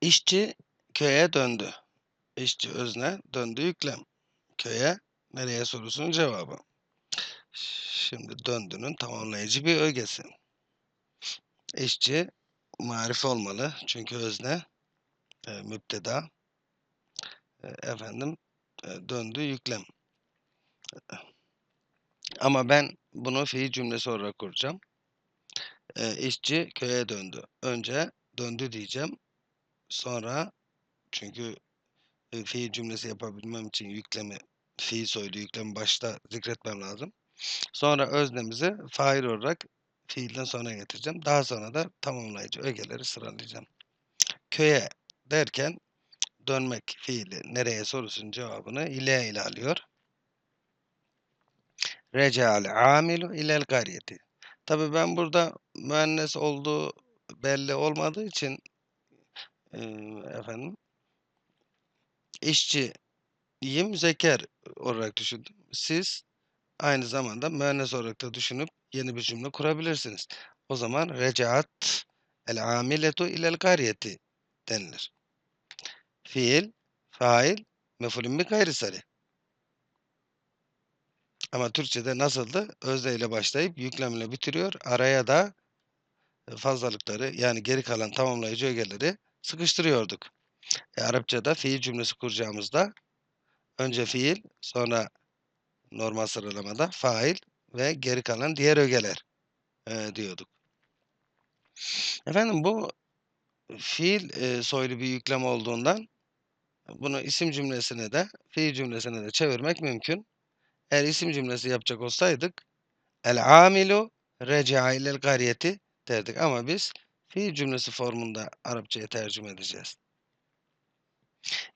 İşçi köye döndü. İşçi özne, döndü yüklem. Köye, nereye sorusunun cevabı. Şimdi döndünün tamamlayıcı bir ögesi. İşçi marife olmalı. Çünkü özne e, müpteda. E, efendim e, döndü yüklem. Ama ben bunu fiil cümlesi olarak kuracağım. E, işçi köye döndü. Önce döndü diyeceğim. Sonra çünkü e, fiil cümlesi yapabilmem için yüklemi, fiil soylu yüklemi başta zikretmem lazım. Sonra öznemizi fail olarak fiilden sonra getireceğim. Daha sonra da tamamlayıcı ögeleri sıralayacağım. Köye derken dönmek fiili nereye sorusunun cevabını ile ile alıyor. Reca'al amilu ilel gariyeti. Tabi ben burada müennes olduğu belli olmadığı için e, efendim işçiyi müzekker olarak düşündüm. Siz aynı zamanda müennes olarak da düşünüp yeni bir cümle kurabilirsiniz. O zaman recaat el amiletu ilel gariyeti denilir. Fiil, fail, mefulün bir gayri sarı. Ama Türkçe'de nasıldı? Özde ile başlayıp yüklemle bitiriyor. Araya da fazlalıkları yani geri kalan tamamlayıcı ögeleri sıkıştırıyorduk. E, Arapçada fiil cümlesi kuracağımızda önce fiil, sonra normal sıralamada fail ve geri kalan diğer ögeler e, diyorduk. Efendim bu fiil e, soylu bir yüklem olduğundan bunu isim cümlesine de fiil cümlesine de çevirmek mümkün. Eğer isim cümlesi yapacak olsaydık el amilu reca'a ilel gariyeti derdik ama biz fiil cümlesi formunda Arapçaya tercüme edeceğiz.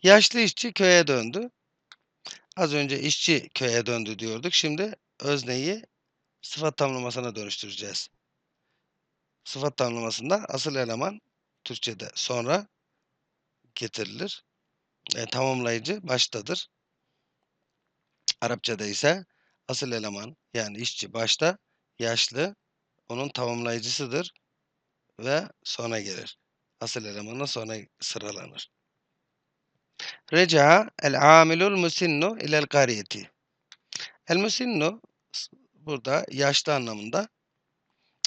Yaşlı işçi köye döndü. Az önce işçi köye döndü diyorduk. Şimdi özneyi sıfat tamlamasına dönüştüreceğiz. Sıfat tamlamasında asıl eleman Türkçe'de sonra getirilir. E, tamamlayıcı baştadır. Arapçada ise asıl eleman yani işçi başta, yaşlı onun tamamlayıcısıdır ve sona gelir. Asıl elemanla sonra sıralanır. Reca el amilul musinnu ilel kariyeti. El musinnu burada yaşlı anlamında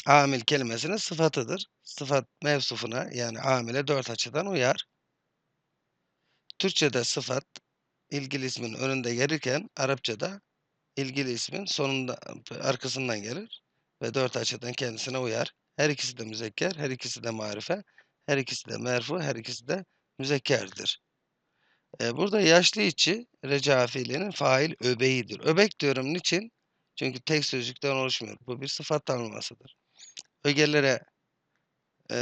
amil kelimesinin sıfatıdır. Sıfat mevsufuna yani amile dört açıdan uyar. Türkçe'de sıfat ilgili ismin önünde gelirken Arapçada ilgili ismin sonunda arkasından gelir ve dört açıdan kendisine uyar. Her ikisi de müzekker, her ikisi de marife, her ikisi de merfu, her ikisi de müzekkerdir. Ee, burada yaşlı içi reca fiilinin fail öbeğidir. Öbek diyorum niçin? Çünkü tek sözcükten oluşmuyor. Bu bir sıfat tanımlamasıdır. Ögelere e,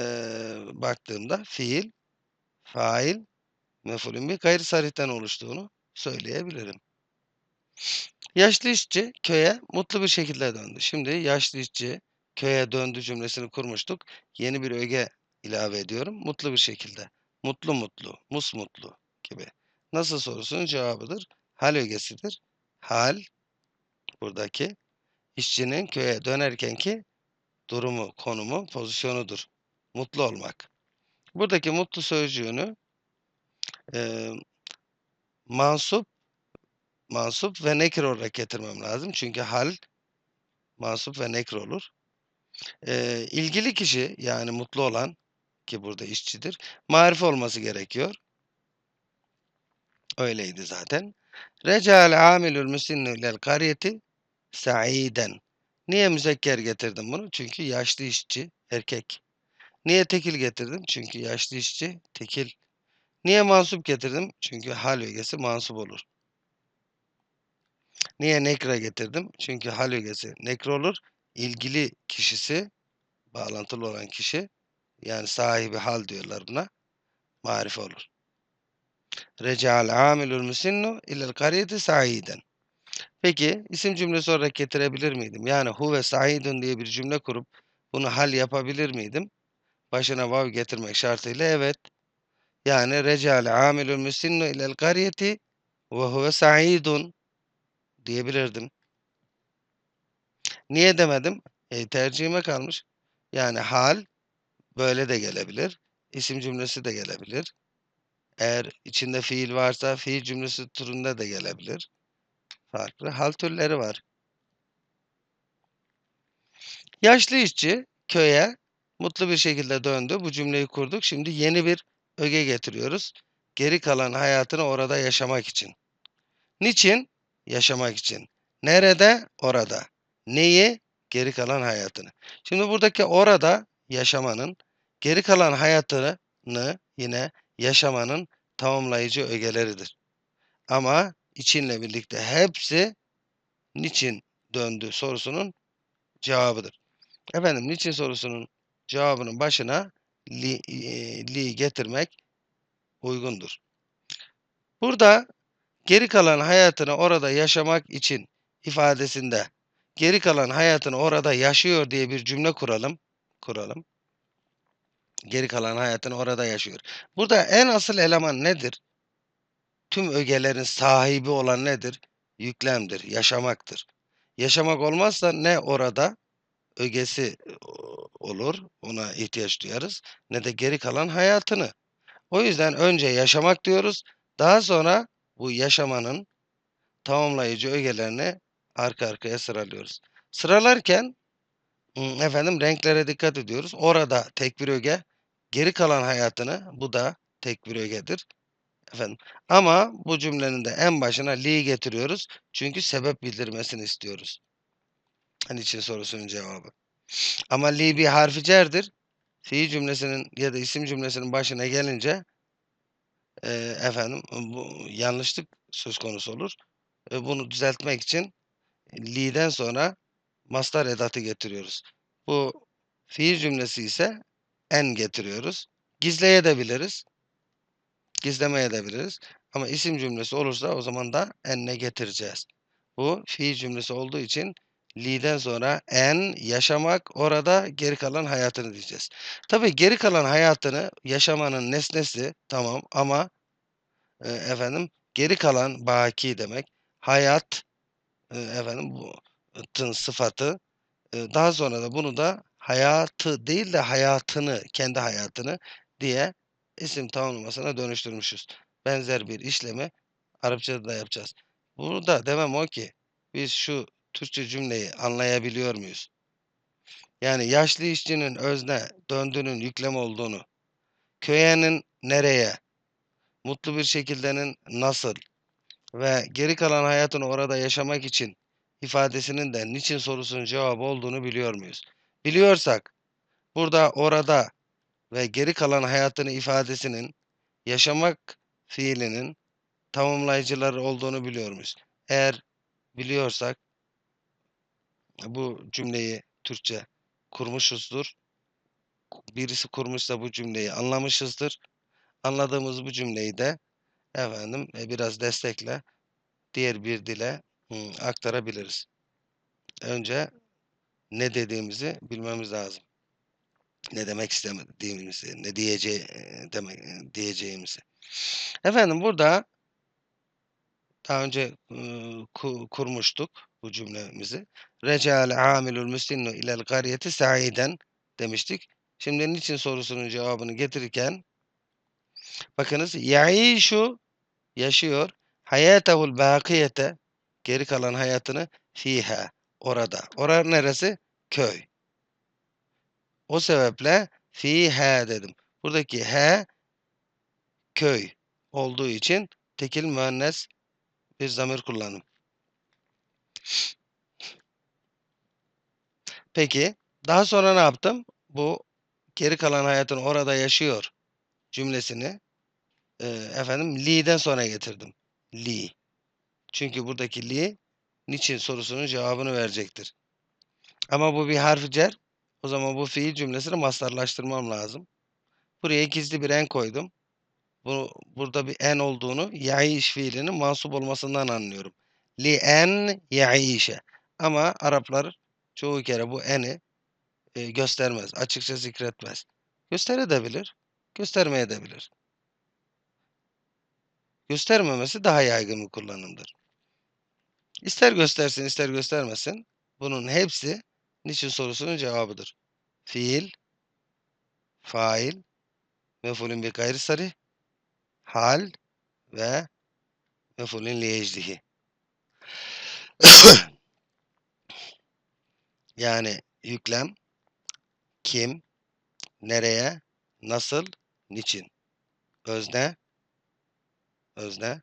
baktığımda fiil, fail, mefulün bir gayri sarihten oluştuğunu söyleyebilirim. Yaşlı işçi köye mutlu bir şekilde döndü. Şimdi yaşlı işçi köye döndü cümlesini kurmuştuk. Yeni bir öge ilave ediyorum. Mutlu bir şekilde. Mutlu mutlu, musmutlu gibi. Nasıl sorusunun cevabıdır. Hal ögesidir. Hal buradaki işçinin köye dönerkenki durumu, konumu, pozisyonudur. Mutlu olmak. Buradaki mutlu sözcüğünü e, mansup mansup ve nekir olarak getirmem lazım. Çünkü hal mansup ve nekir olur. Ee, ilgili kişi yani mutlu olan ki burada işçidir. Marife olması gerekiyor. Öyleydi zaten. Recal amilül müsinnü lel kariyeti sa'iden. Niye müzekker getirdim bunu? Çünkü yaşlı işçi erkek. Niye tekil getirdim? Çünkü yaşlı işçi tekil. Niye mansup getirdim? Çünkü hal ögesi mansup olur. Niye nekre getirdim? Çünkü hal ögesi nekre olur. İlgili kişisi, bağlantılı olan kişi, yani sahibi hal diyorlar buna, marife olur. Recal amilul müsinnu ilel kariyeti sa'iden. Peki isim cümlesi olarak getirebilir miydim? Yani huve sa'idun diye bir cümle kurup bunu hal yapabilir miydim? Başına vav getirmek şartıyla evet. Yani recal amilul müsinnu ilel kariyeti ve huve sa'idun diyebilirdim. Niye demedim? E, tercihime kalmış. Yani hal böyle de gelebilir. İsim cümlesi de gelebilir. Eğer içinde fiil varsa fiil cümlesi türünde de gelebilir. Farklı hal türleri var. Yaşlı işçi köye mutlu bir şekilde döndü. Bu cümleyi kurduk. Şimdi yeni bir öge getiriyoruz. Geri kalan hayatını orada yaşamak için. Niçin? Yaşamak için. Nerede? Orada. Neyi? Geri kalan hayatını. Şimdi buradaki orada yaşamanın, geri kalan hayatını yine yaşamanın tamamlayıcı ögeleridir. Ama içinle birlikte hepsi niçin döndü sorusunun cevabıdır. Efendim niçin sorusunun cevabının başına li, e, li getirmek uygundur. Burada geri kalan hayatını orada yaşamak için ifadesinde geri kalan hayatını orada yaşıyor diye bir cümle kuralım. Kuralım. Geri kalan hayatını orada yaşıyor. Burada en asıl eleman nedir? Tüm ögelerin sahibi olan nedir? Yüklemdir, yaşamaktır. Yaşamak olmazsa ne orada ögesi olur, ona ihtiyaç duyarız, ne de geri kalan hayatını. O yüzden önce yaşamak diyoruz, daha sonra bu yaşamanın tamamlayıcı ögelerini arka arkaya sıralıyoruz. Sıralarken efendim renklere dikkat ediyoruz. Orada tek bir öge, geri kalan hayatını bu da tek bir ögedir. Efendim ama bu cümlenin de en başına li getiriyoruz. Çünkü sebep bildirmesini istiyoruz. Hani için sorusunun cevabı. Ama li bir harfi cerdir. Fiil cümlesinin ya da isim cümlesinin başına gelince e, efendim bu yanlışlık söz konusu olur. E, bunu düzeltmek için li'den sonra mastar edatı getiriyoruz. Bu fiil cümlesi ise en getiriyoruz. Gizleyebiliriz. Gizlemeyebiliriz. Ama isim cümlesi olursa o zaman da enne getireceğiz. Bu fiil cümlesi olduğu için li'den sonra en yaşamak orada geri kalan hayatını diyeceğiz. Tabii geri kalan hayatını yaşamanın nesnesi tamam ama e, efendim geri kalan baki demek. Hayat e, efendim bu tın sıfatı e, daha sonra da bunu da hayatı değil de hayatını kendi hayatını diye isim tamamlamasına dönüştürmüşüz. Benzer bir işlemi Arapçada da yapacağız. Burada demem o ki biz şu Türkçe cümleyi anlayabiliyor muyuz? Yani yaşlı işçinin özne döndüğünün yüklem olduğunu, köyenin nereye, mutlu bir şekildenin nasıl ve geri kalan hayatını orada yaşamak için ifadesinin de niçin sorusunun cevabı olduğunu biliyor muyuz? Biliyorsak burada orada ve geri kalan hayatını ifadesinin yaşamak fiilinin tamamlayıcıları olduğunu biliyor muyuz? Eğer biliyorsak bu cümleyi Türkçe kurmuşuzdur. Birisi kurmuşsa bu cümleyi anlamışızdır. Anladığımız bu cümleyi de efendim e, biraz destekle diğer bir dile aktarabiliriz. Önce ne dediğimizi bilmemiz lazım. Ne demek istemediğimizi, ne diyeceği, demek diyeceğimizi. Efendim burada daha önce kurmuştuk bu cümlemizi. Recale amilul müslinnu ilel gariyeti sa'iden demiştik. Şimdi niçin sorusunun cevabını getirirken bakınız yaişu yaşıyor hayatahul bakiyete geri kalan hayatını fiha orada. Orada neresi? Köy. O sebeple fiha dedim. Buradaki he köy olduğu için tekil müennes bir zamir kullandım. Peki daha sonra ne yaptım? Bu geri kalan hayatını orada yaşıyor cümlesini e, efendim li'den sonra getirdim. Li. Çünkü buradaki li niçin sorusunun cevabını verecektir. Ama bu bir harf cer. O zaman bu fiil cümlesini mastarlaştırmam lazım. Buraya gizli bir en koydum. Bu, burada bir en olduğunu ya'iş fiilinin mansup olmasından anlıyorum. Li en ya'işe. Ama Araplar çoğu kere bu eni e, göstermez. Açıkça zikretmez. Gösterebilir. Göstermeyebilir. Göstermemesi daha yaygın bir kullanımdır. İster göstersin ister göstermesin. Bunun hepsi niçin sorusunun cevabıdır. Fiil, fail, mefulün bir gayri sarih, hal ve mef'ulün li yani yüklem, kim, nereye, nasıl, niçin. Özne, özne,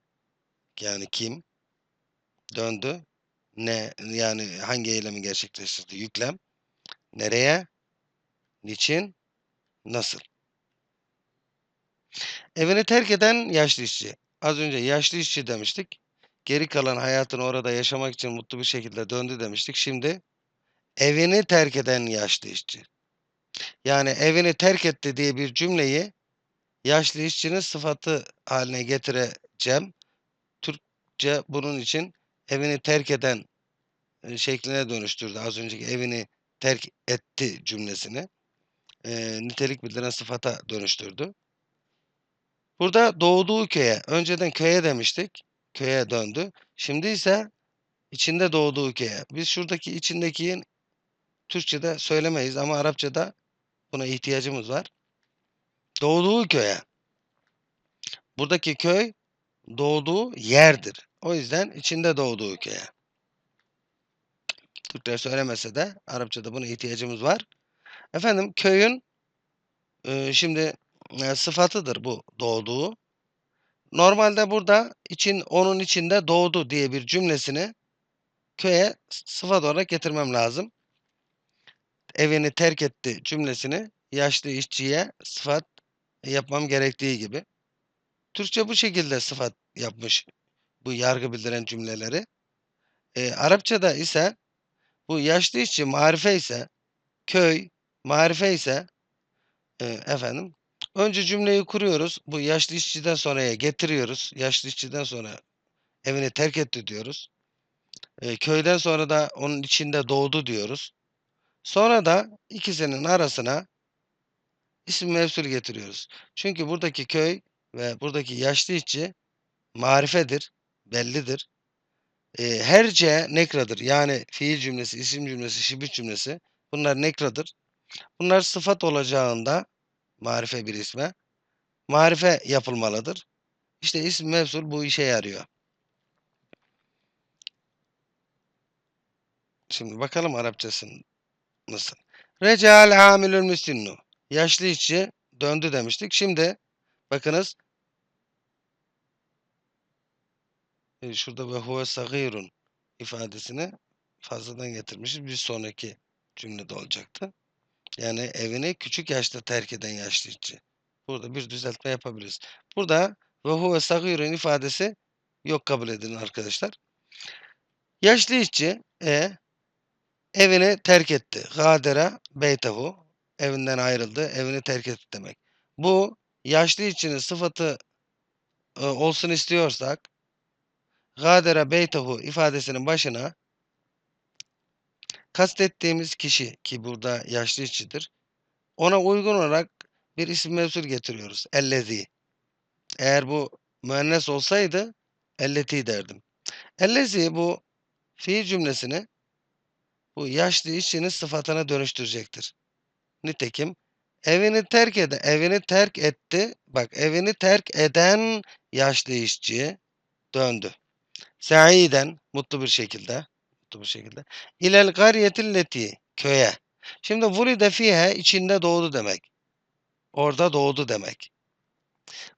yani kim, döndü, ne, yani hangi eylemi gerçekleştirdi, yüklem, nereye, niçin, nasıl. Evini terk eden yaşlı işçi. Az önce yaşlı işçi demiştik. Geri kalan hayatını orada yaşamak için mutlu bir şekilde döndü demiştik. Şimdi evini terk eden yaşlı işçi. Yani evini terk etti diye bir cümleyi yaşlı işçinin sıfatı haline getireceğim. Türkçe bunun için evini terk eden şekline dönüştürdü. Az önceki evini terk etti cümlesini. E, nitelik bildiren sıfata dönüştürdü. Burada doğduğu köye, önceden köye demiştik. Köye döndü. Şimdi ise içinde doğduğu köye. Biz şuradaki içindekiyi Türkçe'de söylemeyiz ama Arapça'da buna ihtiyacımız var. Doğduğu köye. Buradaki köy doğduğu yerdir. O yüzden içinde doğduğu köye. Türkler söylemese de Arapçada buna ihtiyacımız var. Efendim köyün e, şimdi e, sıfatıdır bu doğduğu. Normalde burada için onun içinde doğdu diye bir cümlesini köye sıfat olarak getirmem lazım. Evini terk etti cümlesini yaşlı işçiye sıfat yapmam gerektiği gibi. Türkçe bu şekilde sıfat yapmış bu yargı bildiren cümleleri. E, Arapçada ise bu yaşlı işçi marife ise köy marife ise e, efendim önce cümleyi kuruyoruz. Bu yaşlı işçiden sonraya getiriyoruz. Yaşlı işçiden sonra evini terk etti diyoruz. E, köyden sonra da onun içinde doğdu diyoruz. Sonra da ikisinin arasına isim mevsul getiriyoruz. Çünkü buradaki köy ve buradaki yaşlı işçi marifedir, bellidir. E, her C nekradır. Yani fiil cümlesi, isim cümlesi, şibih cümlesi bunlar nekradır. Bunlar sıfat olacağında marife bir isme marife yapılmalıdır. İşte isim mevsul bu işe yarıyor. Şimdi bakalım Arapçasının nasıl. Recal amilül müstinnu. Yaşlı işçi döndü demiştik. Şimdi bakınız e, şurada ve huve sagirun ifadesini fazladan getirmişiz. Bir sonraki cümlede olacaktı. Yani evini küçük yaşta terk eden yaşlı işçi. Burada bir düzeltme yapabiliriz. Burada ve huve sagirun ifadesi yok kabul edin arkadaşlar. Yaşlı işçi e evini terk etti. Gadera beytehu evinden ayrıldı, evini terk etti demek. Bu yaşlı işçinin sıfatı e, olsun istiyorsak gadera beytehu ifadesinin başına kastettiğimiz kişi ki burada yaşlı işçidir. Ona uygun olarak bir isim mevsul getiriyoruz. Ellezi. Eğer bu müennes olsaydı elleti derdim. Ellezi bu fiil cümlesini bu yaşlı işçinin sıfatına dönüştürecektir. Nitekim evini terk ede, evini terk etti. Bak evini terk eden yaşlı işçi döndü. Saiden mutlu bir şekilde mutlu bir şekilde ilel garyetilleti köye. Şimdi vulide fihe içinde doğdu demek. Orada doğdu demek.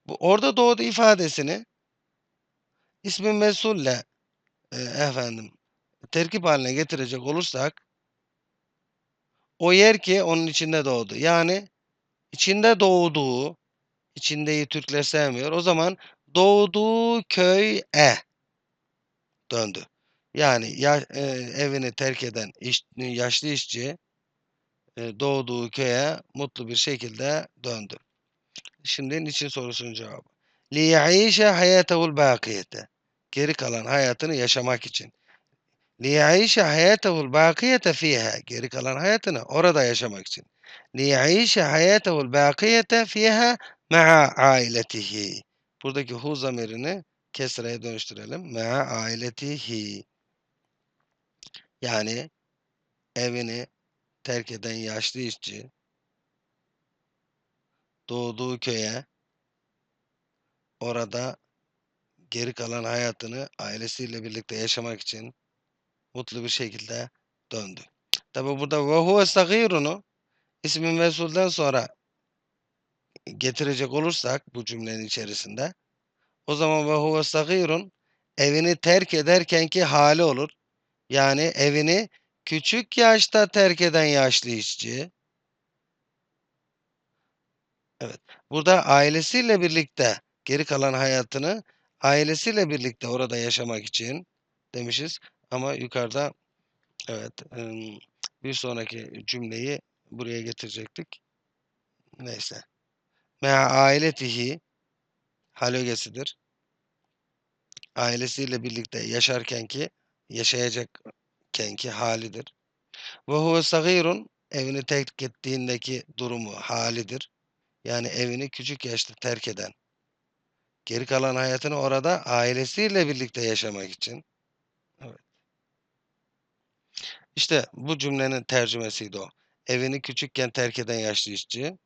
Bu orada doğdu ifadesini ismi mesulle e, efendim terkip haline getirecek olursak o yer ki onun içinde doğdu. Yani içinde doğduğu, içindeyi Türkler sevmiyor. O zaman doğduğu köye döndü. Yani ya, e, evini terk eden iş, yaşlı işçi e, doğduğu köye mutlu bir şekilde döndü. Şimdi niçin sorusunun cevabı. لِيَعِيشَ حَيَاتَهُ الْبَاقِيَةَ Geri kalan hayatını yaşamak için. لِيَعِيشَ حَيَاتَهُ الْبَاقِيَةَ فِيهَا Geri kalan hayatını orada yaşamak için. لِيَعِيشَ حَيَاتَهُ الْبَاقِيَةَ فِيهَا مَعَ عَائِلَتِهِ Buradaki hu zamirini kesreye dönüştürelim. Mea ailetihi. Yani evini terk eden yaşlı işçi doğduğu köye orada geri kalan hayatını ailesiyle birlikte yaşamak için mutlu bir şekilde döndü. Tabi burada ve huve sagirunu ismi mesulden sonra getirecek olursak bu cümlenin içerisinde o zaman ve huve sagirun evini terk ederkenki hali olur. Yani evini küçük yaşta terk eden yaşlı işçi. Evet. Burada ailesiyle birlikte geri kalan hayatını ailesiyle birlikte orada yaşamak için demişiz. Ama yukarıda evet bir sonraki cümleyi buraya getirecektik. Neyse. Mea ailetihi hal ögesidir. Ailesiyle birlikte yaşarkenki yaşayacakkenki halidir. Ve huve sagirun evini terk ettiğindeki durumu halidir. Yani evini küçük yaşta terk eden. Geri kalan hayatını orada ailesiyle birlikte yaşamak için. Evet. İşte bu cümlenin tercümesiydi o. Evini küçükken terk eden yaşlı işçi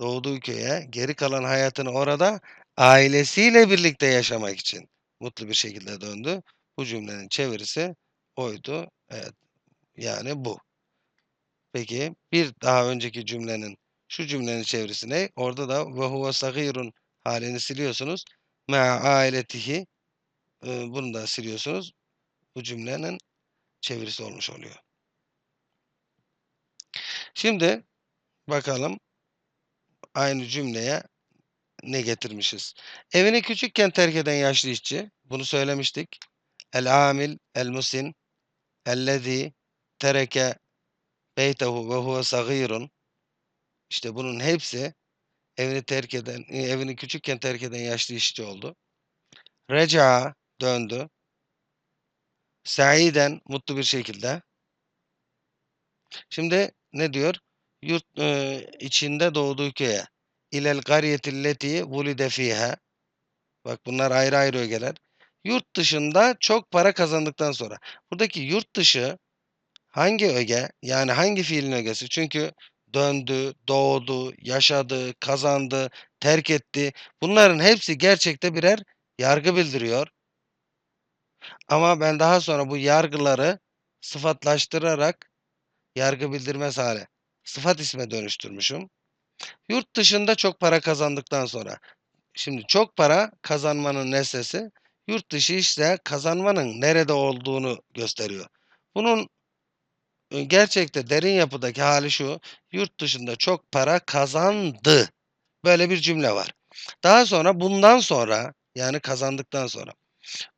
doğduğu köye geri kalan hayatını orada ailesiyle birlikte yaşamak için mutlu bir şekilde döndü. Bu cümlenin çevirisi oydu. Evet. Yani bu. Peki bir daha önceki cümlenin şu cümlenin çevirisi ne? Orada da ve huve sagirun halini siliyorsunuz. Ma'a ailetihi bunu da siliyorsunuz. Bu cümlenin çevirisi olmuş oluyor. Şimdi bakalım aynı cümleye ne getirmişiz? Evini küçükken terk eden yaşlı işçi. Bunu söylemiştik. El amil, el musin, ellezî tereke beytehu ve huve sagirun. İşte bunun hepsi evini terk eden, evini küçükken terk eden yaşlı işçi oldu. Reca döndü. Saiden mutlu bir şekilde. Şimdi ne diyor? Yurt e, içinde doğduğu köye. İlel garyetilleti vulide fiha. Bak bunlar ayrı ayrı ögeler. Yurt dışında çok para kazandıktan sonra. Buradaki yurt dışı hangi öge? Yani hangi fiilin ögesi? Çünkü döndü, doğdu, yaşadı, kazandı, terk etti. Bunların hepsi gerçekte birer yargı bildiriyor. Ama ben daha sonra bu yargıları sıfatlaştırarak yargı bildirmez hale sıfat isme dönüştürmüşüm. Yurt dışında çok para kazandıktan sonra. Şimdi çok para kazanmanın nesnesi yurt dışı işte kazanmanın nerede olduğunu gösteriyor. Bunun gerçekte derin yapıdaki hali şu. Yurt dışında çok para kazandı. Böyle bir cümle var. Daha sonra bundan sonra yani kazandıktan sonra.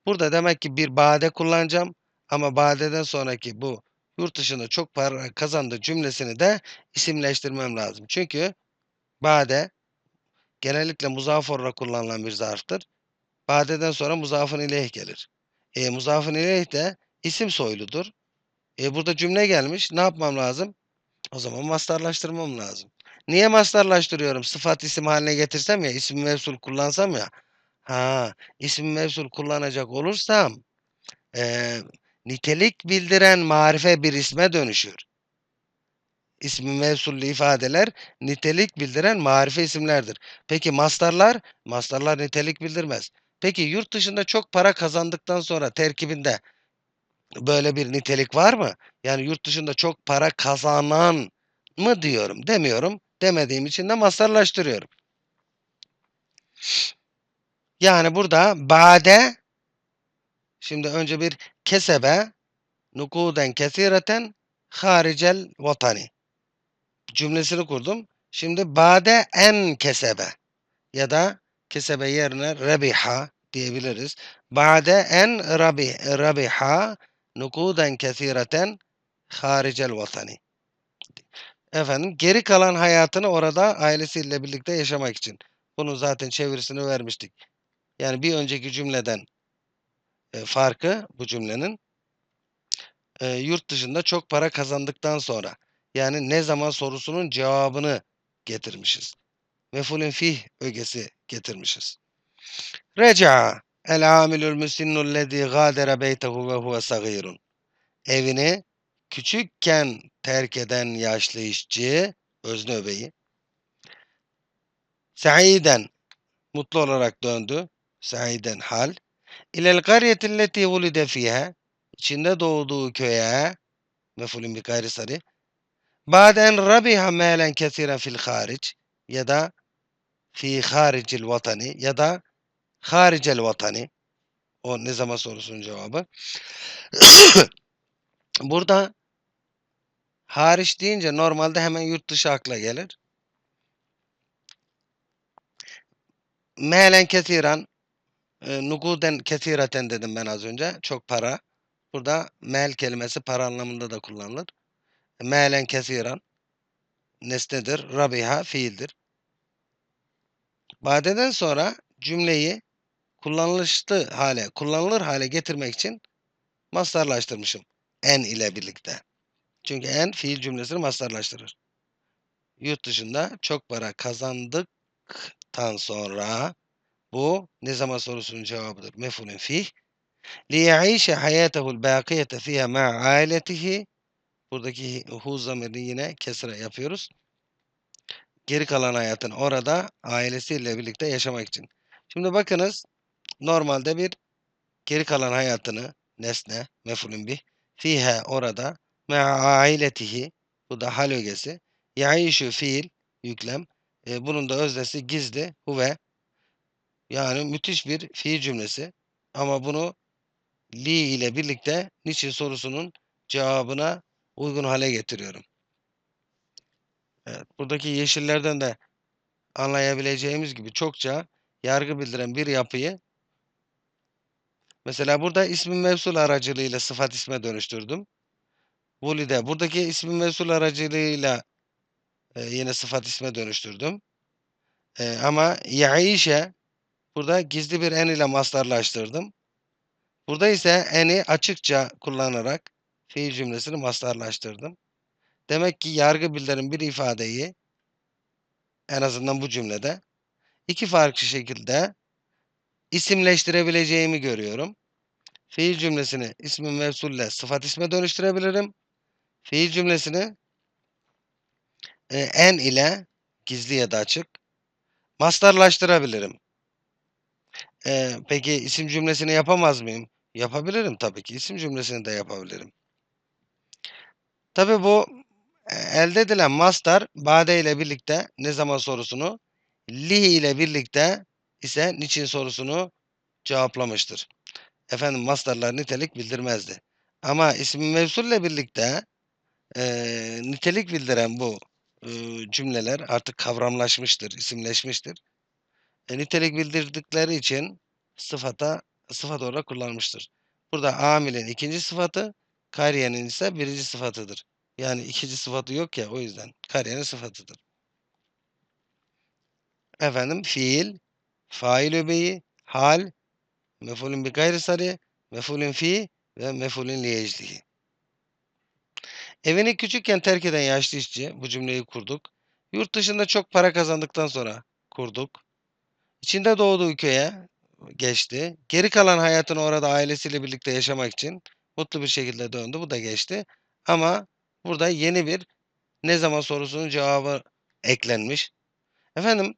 Burada demek ki bir bade kullanacağım. Ama badeden sonraki bu yurt dışında çok para kazandı cümlesini de isimleştirmem lazım. Çünkü bade genellikle muzaf olarak kullanılan bir zarftır. Badeden sonra muzafın ileyh gelir. E, muzafın ileyh de isim soyludur. E, burada cümle gelmiş. Ne yapmam lazım? O zaman mastarlaştırmam lazım. Niye mastarlaştırıyorum? Sıfat isim haline getirsem ya, isim mevsul kullansam ya. Ha, isim mevsul kullanacak olursam e, nitelik bildiren marife bir isme dönüşür. İsmi mevsullu ifadeler nitelik bildiren marife isimlerdir. Peki mastarlar? Mastarlar nitelik bildirmez. Peki yurt dışında çok para kazandıktan sonra terkibinde böyle bir nitelik var mı? Yani yurt dışında çok para kazanan mı diyorum? Demiyorum. Demediğim için de mastarlaştırıyorum. Yani burada bade şimdi önce bir kesebe nukuden kesireten haricel vatani cümlesini kurdum. Şimdi bade en kesebe ya da kesebe yerine rebiha diyebiliriz. Bade en rabi, rabiha nukuden kesireten haricel vatani. Efendim geri kalan hayatını orada ailesiyle birlikte yaşamak için. Bunun zaten çevirisini vermiştik. Yani bir önceki cümleden e, farkı bu cümlenin e, yurt dışında çok para kazandıktan sonra yani ne zaman sorusunun cevabını getirmişiz. Mefulün fih ögesi getirmişiz. Reca el amilul musinnul lezi gâdere beytehu ve huve sagirun. Evini küçükken terk eden yaşlı işçi, özne öbeği, Saiden mutlu olarak döndü. Saiden hal. İlel karyetilleti vulide fiha. İçinde doğduğu köye. Mefulün bir gayri sarı. Baden rabiha malen kesiren fil haric. Ya da fi haricil vatani. Ya da haricel vatani. O ne zaman sorusunun cevabı. Burada hariç deyince normalde hemen yurt dışı akla gelir. Melen kesiren e, nuguden kesireten dedim ben az önce. Çok para. Burada mel kelimesi para anlamında da kullanılır. Melen kesiren nesnedir. Rabiha fiildir. Badeden sonra cümleyi kullanılışlı hale, kullanılır hale getirmek için mastarlaştırmışım. En ile birlikte. Çünkü en fiil cümlesini mastarlaştırır. Yurt dışında çok para kazandıktan sonra bu ne zaman sorusunun cevabıdır. Mefulün fih. لِيَعِيشَ حَيَاتَهُ الْبَاقِيَةَ فِيهَا مَعَ عَائِلَتِهِ Buradaki hu zamirini yine kesre yapıyoruz. Geri kalan hayatın orada ailesiyle birlikte yaşamak için. Şimdi bakınız normalde bir geri kalan hayatını nesne mefulün bih fiha orada ma'a ailetihi bu da hal ögesi yaişu fiil yüklem e, bunun da öznesi gizli huve yani müthiş bir fiil cümlesi ama bunu li ile birlikte niçin sorusunun cevabına uygun hale getiriyorum. Evet, buradaki yeşillerden de anlayabileceğimiz gibi çokça yargı bildiren bir yapıyı mesela burada ismi mevsul aracılığıyla sıfat isme dönüştürdüm. Vulide buradaki ismi mevsul aracılığıyla e, yine sıfat isme dönüştürdüm. E, ama yaişe burada gizli bir en ile mastarlaştırdım. Burada ise eni açıkça kullanarak fiil cümlesini mastarlaştırdım. Demek ki yargı bildiren bir ifadeyi en azından bu cümlede iki farklı şekilde isimleştirebileceğimi görüyorum. Fiil cümlesini ismi mevsulle sıfat isme dönüştürebilirim. Fiil cümlesini e, en ile gizli ya da açık mastarlaştırabilirim. E, peki isim cümlesini yapamaz mıyım? Yapabilirim tabii ki. İsim cümlesini de yapabilirim. Tabii bu e, elde edilen mastar bade ile birlikte ne zaman sorusunu, li ile birlikte ise niçin sorusunu cevaplamıştır. Efendim mastarlar nitelik bildirmezdi. Ama ismi mevsulle birlikte e, nitelik bildiren bu e, cümleler artık kavramlaşmıştır, isimleşmiştir. E, nitelik bildirdikleri için sıfata sıfat olarak kullanmıştır. Burada amilin ikinci sıfatı, kariyenin ise birinci sıfatıdır. Yani ikinci sıfatı yok ya o yüzden kariyenin sıfatıdır. Efendim fiil, fail öbeği, hal, mefulün bir gayri sarı, mefulün fi ve mefulün liyeclihi. Evini küçükken terk eden yaşlı işçi, bu cümleyi kurduk. Yurt dışında çok para kazandıktan sonra kurduk. İçinde doğduğu köye geçti. Geri kalan hayatını orada ailesiyle birlikte yaşamak için mutlu bir şekilde döndü. Bu da geçti. Ama burada yeni bir ne zaman sorusunun cevabı eklenmiş. Efendim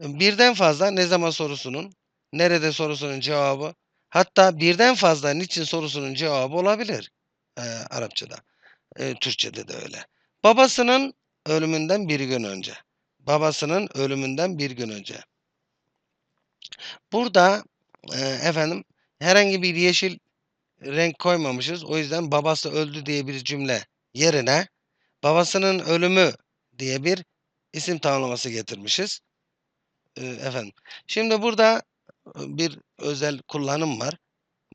birden fazla ne zaman sorusunun, nerede sorusunun cevabı, hatta birden fazla niçin sorusunun cevabı olabilir e, Arapçada. E, Türkçede de öyle. Babasının ölümünden bir gün önce. Babasının ölümünden bir gün önce. Burada e, efendim herhangi bir yeşil renk koymamışız. O yüzden babası öldü diye bir cümle yerine babasının ölümü diye bir isim tamlaması getirmişiz. E, efendim. Şimdi burada bir özel kullanım var.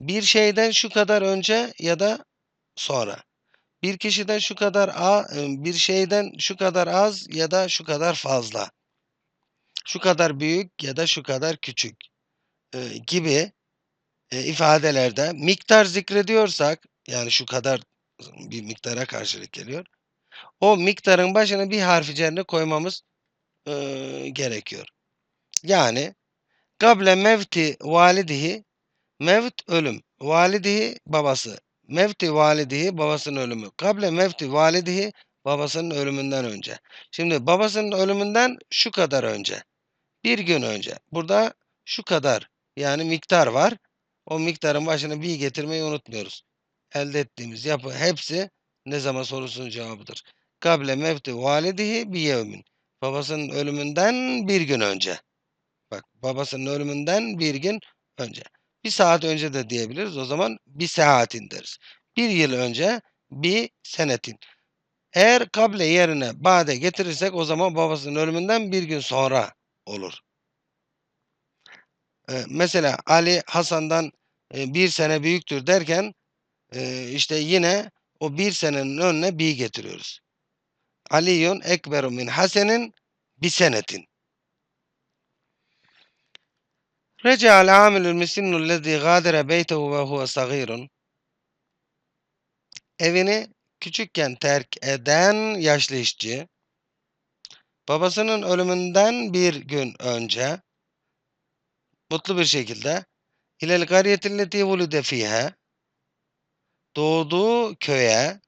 Bir şeyden şu kadar önce ya da sonra. Bir kişiden şu kadar a, bir şeyden şu kadar az ya da şu kadar fazla. Şu kadar büyük ya da şu kadar küçük e, gibi e, ifadelerde miktar zikrediyorsak yani şu kadar bir miktara karşılık geliyor. O miktarın başına bir harfi cerine koymamız e, gerekiyor. Yani gable mevti validihi mevt ölüm validihi babası mevti validihi babasının ölümü gable mevti validihi babasının ölümünden önce. Şimdi babasının ölümünden şu kadar önce. Bir gün önce. Burada şu kadar yani miktar var. O miktarın başına bir getirmeyi unutmuyoruz. Elde ettiğimiz yapı hepsi ne zaman sorusunun cevabıdır. Kable mevti validihi bi yevmin. Babasının ölümünden bir gün önce. Bak babasının ölümünden bir gün önce. Bir saat önce de diyebiliriz. O zaman bir saatin deriz. Bir yıl önce bir senetin. Eğer kable yerine bade getirirsek o zaman babasının ölümünden bir gün sonra olur. Ee, mesela Ali Hasan'dan e, bir sene büyüktür derken e, işte yine o bir senenin önüne bi getiriyoruz. Aliyun ekberu min hasenin bi senetin. Reca al amilul misinnu lezî gâdere beytehu ve huve sagirun. Evini küçükken terk eden yaşlı işçi babasının ölümünden bir gün önce mutlu bir şekilde ilel gariyetilleti vulide fiha doğduğu köye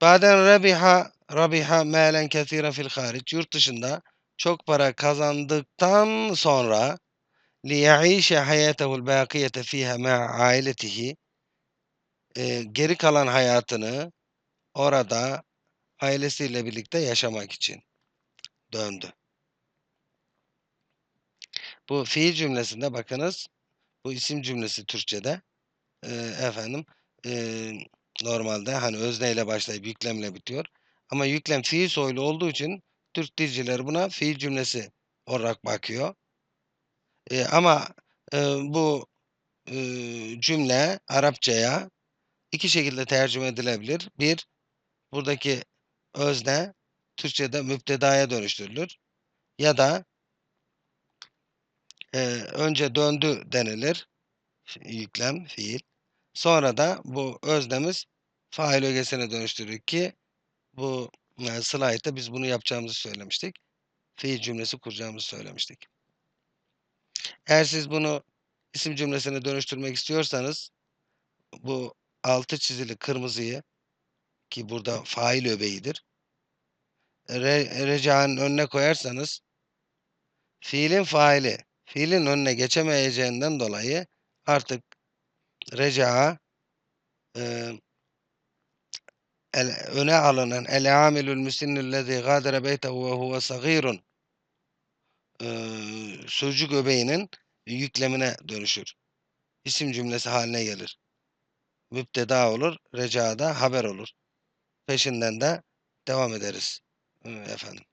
baden rabiha rabiha melen kesira fil hariç yurt dışında çok para kazandıktan sonra liyaişe hayatehul bakiyete fiha ma'a ailetihi e, geri kalan hayatını orada ailesiyle birlikte yaşamak için döndü. Bu fiil cümlesinde bakınız bu isim cümlesi Türkçe'de e, efendim e, normalde hani özneyle başlayıp yüklemle bitiyor. Ama yüklem fiil soylu olduğu için Türk dilcileri buna fiil cümlesi olarak bakıyor. E, ama e, bu e, cümle Arapçaya iki şekilde tercüme edilebilir. Bir, buradaki özne Türkçe'de müptedaya dönüştürülür. Ya da e, önce döndü denilir. Yüklem, fiil. Sonra da bu öznemiz fail ögesine dönüştürür ki bu yani slaytta biz bunu yapacağımızı söylemiştik. Fiil cümlesi kuracağımızı söylemiştik. Eğer siz bunu isim cümlesine dönüştürmek istiyorsanız bu altı çizili kırmızıyı ki burada fail öbeğidir. Re, reca'nın önüne koyarsanız fiilin faili fiilin önüne geçemeyeceğinden dolayı artık reca'a e, el, öne alınan el amilul musinnüllezî gâdere beytehu ve huve sagîrun e, sözcük öbeğinin yüklemine dönüşür. İsim cümlesi haline gelir. Müpteda olur, recada haber olur. Peşinden de devam ederiz. Efendim.